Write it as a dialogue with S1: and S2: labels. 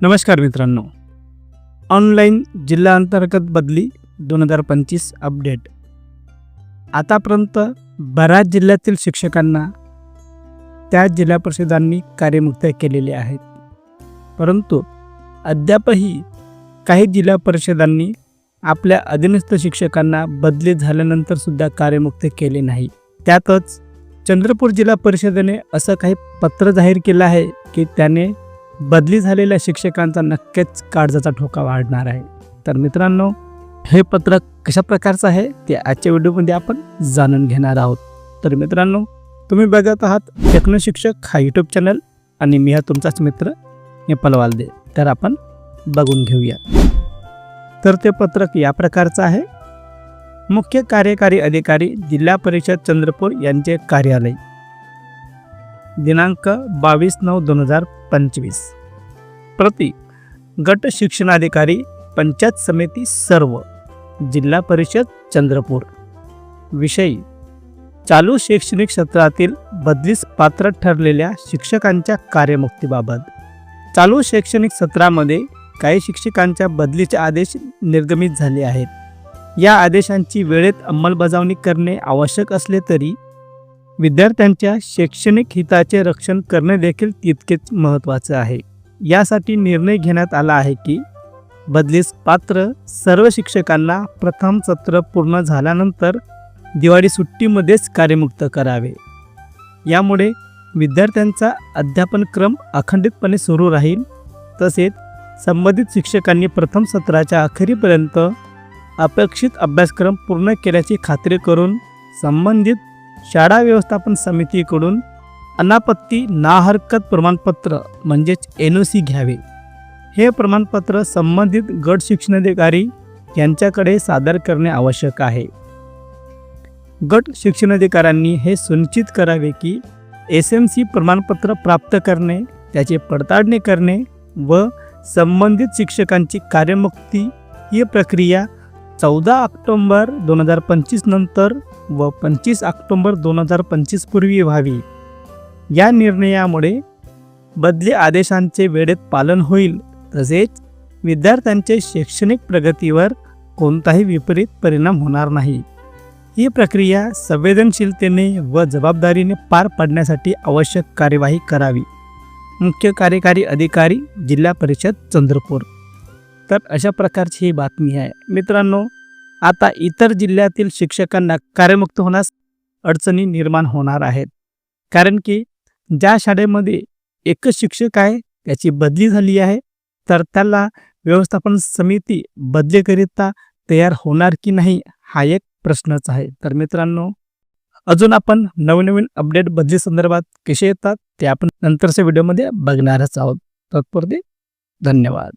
S1: नमस्कार मित्रांनो. ऑनलाईन जिल्हा अंतर्गत बदली दोन हजार पंचवीस अपडेट. आतापर्यंत बऱ्याच जिल्ह्यातील शिक्षकांना त्या जिल्हा परिषदांनी कार्यमुक्त केलेले आहेत. परंतु अद्यापही काही जिल्हा परिषदांनी आपल्या अधीनस्थ शिक्षकांना बदली झाल्यानंतरसुद्धा कार्यमुक्त केले नाही. त्यातच चंद्रपूर जिल्हा परिषदेने असं काही पत्र जाहीर केलं आहे की त्याने बदली झालेल्या शिक्षकांचा नक्कीच काळजाचा ठोका वाढणार आहे. तर मित्रांनो हे पत्रक कशा प्रकारचं आहे ते आजच्या व्हिडिओमध्ये आपण जाणून घेणार आहोत. तर मित्रांनो तुम्ही बघत आहात टेक्नो शिक्षक हा यूट्यूब चॅनल आणि मी हा तुमचाच मित्र नेपाल वालदे. तर आपण बघून घेऊया. तर ते पत्रक या प्रकारचं आहे. मुख्य कार्यकारी अधिकारी जिल्हा परिषद चंद्रपूर यांचे कार्यालय. दिनांक बावीस नऊ दोन हजार पंचवीस. प्रति गट शिक्षणाधिकारी पंचायत समिती सर्व जिल्हा परिषद चंद्रपूर. विषयी चालू शैक्षणिक सत्रातील बदलीस पात्र ठरलेल्या शिक्षकांच्या कार्यमुक्तीबाबत. चालू शैक्षणिक सत्रामध्ये काही शिक्षकांच्या बदलीचे आदेश निर्गमित झाले आहेत. या आदेशांची वेळेत अंमलबजावणी करणे आवश्यक असले तरी विद्यार्थ्यांच्या शैक्षणिक हिताचे रक्षण करणे देखील तितकेच महत्त्वाचे आहे. यासाठी निर्णय घेण्यात आला आहे की बदलीस पात्र सर्व शिक्षकांना प्रथम सत्र पूर्ण झाल्यानंतर दिवाळी सुट्टीमध्येच कार्यमुक्त करावे. यामुळे विद्यार्थ्यांचा अध्यापनक्रम अखंडितपणे सुरू राहील. तसेच संबंधित शिक्षकांनी प्रथम सत्राच्या अखेरीपर्यंत अपेक्षित अभ्यासक्रम पूर्ण केल्याची खात्री करून संबंधित शाळा व्यवस्थापन समितीकडून अनापत्ती नाहरकत प्रमाणपत्र म्हणजेच एन ओ सी घ्यावे. हे प्रमाणपत्र संबंधित गट शिक्षणाधिकारी यांच्याकडे सादर करणे आवश्यक आहे. गट शिक्षणाधिकाऱ्यांनी हे सुनिश्चित करावे की एस एम सी प्रमाणपत्र प्राप्त करणे त्याचे पडताळणी करणे व संबंधित शिक्षकांची कार्यमुक्ती ही प्रक्रिया चौदा ऑक्टोंबर दोन हजार पंचवीस नंतर व पंचवीस ऑक्टोंबर दोन हजार पंचवीस पूर्वी व्हावी. या निर्णयामुळे बदली आदेशांचे वेळेत पालन होईल तसेच विद्यार्थ्यांचे शैक्षणिक प्रगतीवर कोणताही विपरीत परिणाम होणार नाही. ही प्रक्रिया संवेदनशीलतेने व जबाबदारीने पार पाडण्यासाठी आवश्यक कार्यवाही करावी. मुख्य कार्यकारी अधिकारी जिल्हा परिषद चंद्रपूर. तर अशा प्रकारची ही बातमी आहे. मित्रांनो आता इतर जिल्ह्यातील शिक्षकांना कार्यमुक्त होण्यास अडचणी निर्माण होणार आहेत. कारण की ज्या शाळेमध्ये एकच शिक्षक आहे त्याची बदली झाली आहे तर त्याला व्यवस्थापन समिती बदलीकरिता तयार होणार की नाही हा एक प्रश्नच आहे. तर मित्रांनो अजून आपण नवनवीन अपडेट बदली संदर्भात कसे येतात ते आपण नंतरच्या व्हिडिओमध्ये बघणारच आहोत. तत्पूर्वी धन्यवाद.